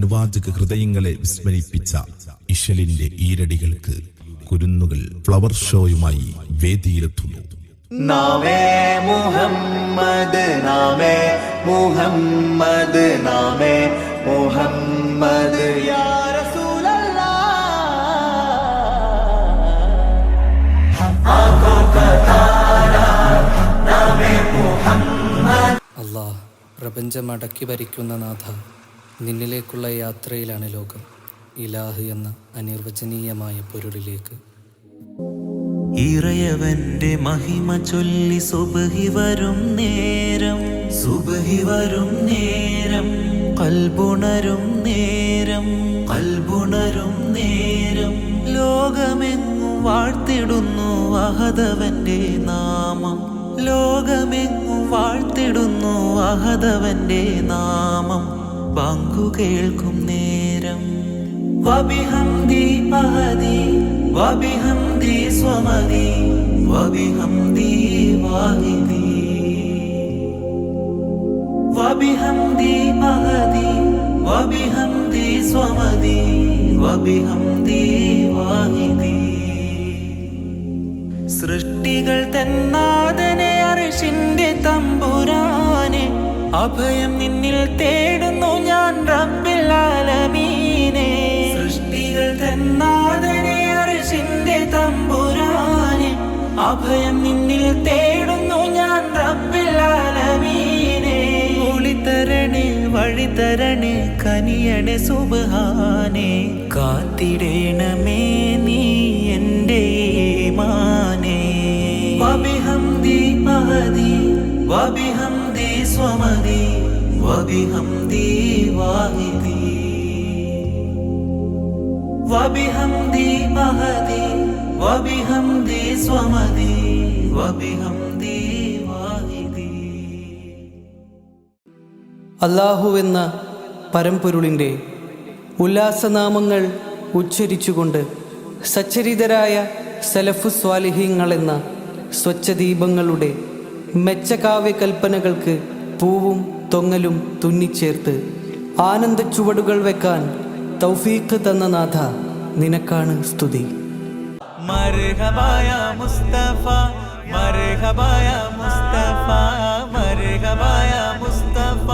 അനുവാചക ഹൃദയങ്ങളെ വിസ്മരിപ്പിച്ച ഇഷലിന്റെ ഈരടികൾക്ക് കുരുന്നുകൾ ഫ്ലവർ ഷോയുമായി വേദിയിലെത്തുന്നു. നാമേ മുഹമ്മദ് നാമേ മുഹമ്മദ് നാമേ മുഹമ്മദ്. യാ അല്ലാ പ്രപഞ്ചമടക്കി ഭരിക്കുന്ന നാഥ നിന്നിലേക്കുള്ള യാത്രയിലാണ് ലോകം. ഇലാഹ് എന്ന അനിർവചനീയമായ പൊരുളിലേക്ക്. ഇറയവന്റെ മഹിമ ചൊല്ലി സുബഹി വരും നേരം. സുബഹി വരും നേരം. കൽബുണരും നേരം. കൽബുണരും നേരം. ലോകമെങ്ങും വാഴ്ത്തിടുന്നു അഹദവന്റെ നാമം. ലോകമെങ്ങും വാഴ്ത്തിടുന്നു അഹദവന്റെ നാമം. പങ്കു കേൾക്കും നേരം. വബിഹംദി അഹദി വബിഹംദി സ്വമദി വബിഹംദി വാഹിദി. വബിഹംദി അഹദി വബിഹംദി സ്വമദി വബിഹംദി വാഹിദി. സൃഷ്ടികൾ തന്നാദനെ അറിഷിന്റെ തമ്പുരാനെ അഭയം നിന്നിൽ തേടുന്നു ഞാൻ റബ്ബിൽ ആലമീനെ. സൃഷ്ടികൾ തന്നാദനെ അറിഷിന്റെ തമ്പുരാനെ. അഭയം നിന്നിൽ തേടുന്നു ഞാൻ റബ്ബിൽ ആലമീനെ. ഒളിത്തരണേ വഴിതരണേ കനിയണേ സുബഹാനെ. കാത്തിടേണമേ നീ എന്റെ മാനേ. വബിഹംദി അഹദി വബിഹംദി സ്വമദി വബിഹംദി വാഹിദി വബിഹംദി അഹദി വബിഹംദി സ്വമദി വബിഹംദി വാഹിദി അല്ലാഹുവെന്ന പരമ്പൊരുളിന്റെ ഉല്ലാസനാമങ്ങൾ ഉച്ചരിച്ചുകൊണ്ട് സച്ചരിതരായ സലഫു സ്വാലിഹ്യങ്ങളെന്ന സ്വച്ഛദീപങ്ങളുടെ മെച്ചകാവ്യ കൽപ്പനകൾക്ക് പൂവും തൊങ്ങലും തുന്നിച്ചേർത്ത് ആനന്ദ ചുവടുകൾ വെക്കാൻ തൗഫീഖ് തന്ന നാഥ നിനക്കാണ് സ്തുതി. മുസ്തഫ മുസ്തഫ മുസ്തഫ.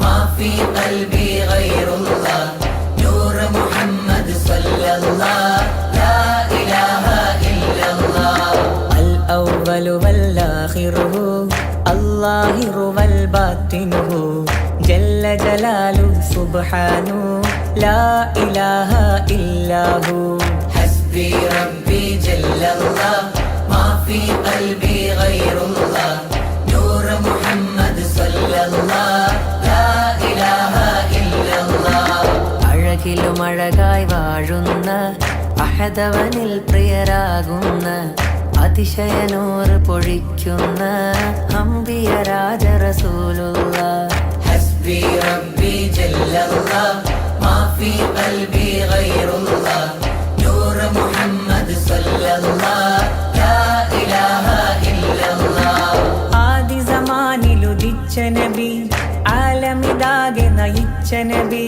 ما في قلبي غير الله نور محمد صلى الله لا إله إلا الله الأول والآخر هو الظاهر والباطن هو جل جلاله سبحانه لا إله إلا هو حسبي ربي جل الله ما في قلبي غير الله نور محمد صلى الله അഴകിലും അഴകായി വാഴുന്ന അഹദവനിൽ പ്രിയരാകുന്ന അതിശയനൂറ് പൊഴിക്കുന്ന അമ്പിയ രാജറസൂലുള്ള. ഹസ്ബി റബ്ബി ജല്ലല്ല മാഫി ഖൽബി ഗൈറുള്ള. നൂർ മുഹമ്മദ് ലാ ഇലാഹ ആദി സമാനിലുദിച്ച നബി ആലമിതാകെ നയിച്ച നബി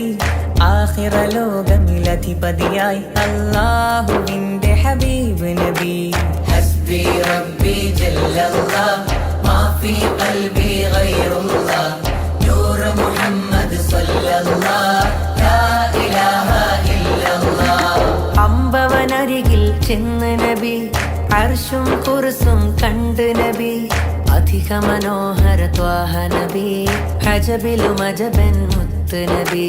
ആഖിറ അള്ളാഹുവിന്റെ ഹബീബ് നബി. ഹസ്ബി റബ്ബി ജല്ലല്ലാഹ് മാഫി ഖൽബി ഗൈറുല്ലാഹ് നൂർ മുഹമ്മദ് സല്ലല്ലാഹ് ലാ ഇലാഹ ഇല്ലല്ലാഹ് അമ്പവനരികിൽ ചെന്ന് നബി അർഷും കുർസും കണ്ട് നബി അധിക മനോഹര ത്വാഹ നബി ഹജബിലും അജബൻ മുത്ത് നബി.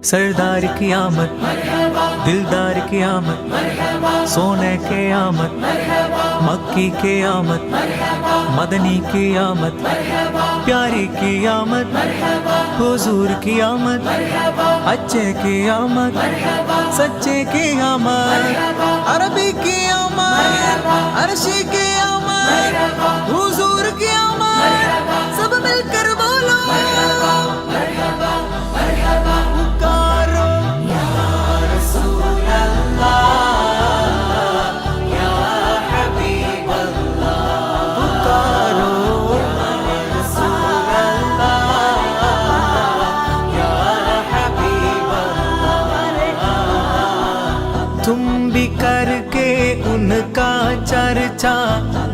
सरदार की आमद, दिलदार की आमद, सोने के आमद, मक्की के आमद, मदनी की आमद, प्यारी की आमद, हुजूर की आमद, अच्छे की आमद, सच्चे की आमद, अरबी की आमद अरशी की तुम भी करके उनका चर्चा,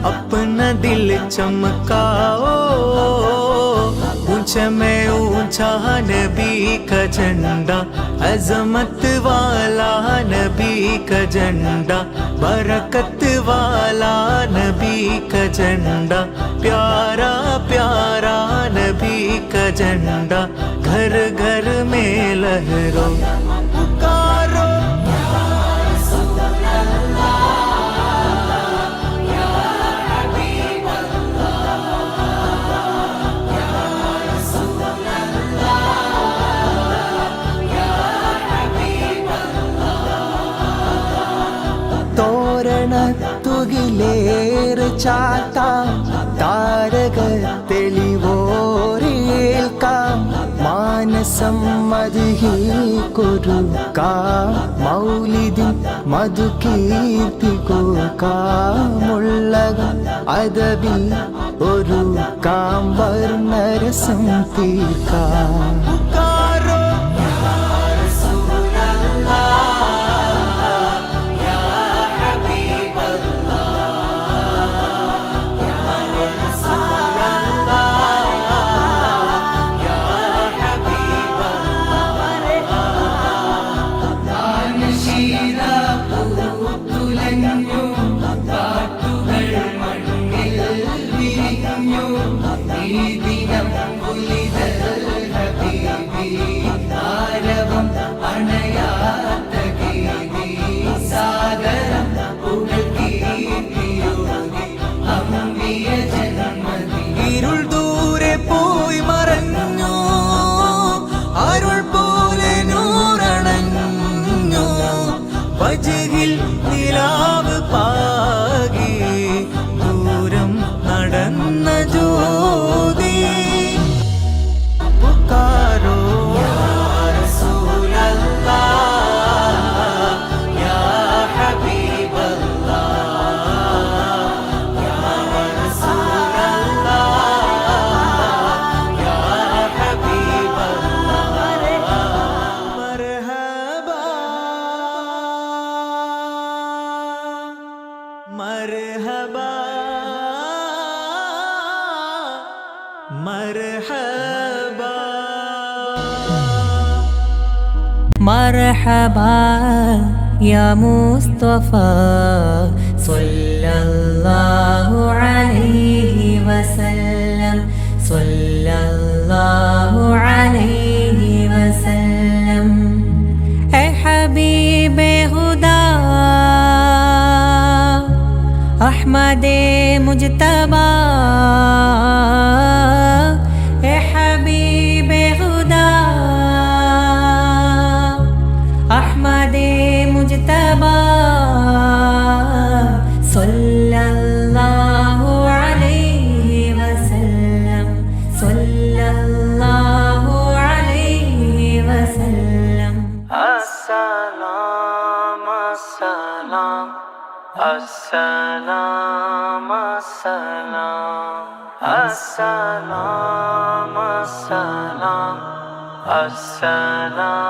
अपना दिल चमकाओ। ऊँचे में ऊँचा नबी का झंडा, अजमत वाला नबी का झंडा, बरकत वाला नबी का झंडा, प्यारा प्यारा नबी का झंडा, घर घर में लहरो ചാത്താം താരക തെളിവോരേൽക്കാം. മാനസം മധുഹീ കൊടുക്കാം മൗലിദിൻ മധുകീർത്തി കോക്കാമുള്ളകം അതബിൽ ഒരു കാം. വർണരസം തീർക്കാം. مرحبا مرحبا. مرحبا يا مصطفى صلى الله عليه وسلم. صلى الله عليه মুজতবা السلام السلام السلام السلام السلام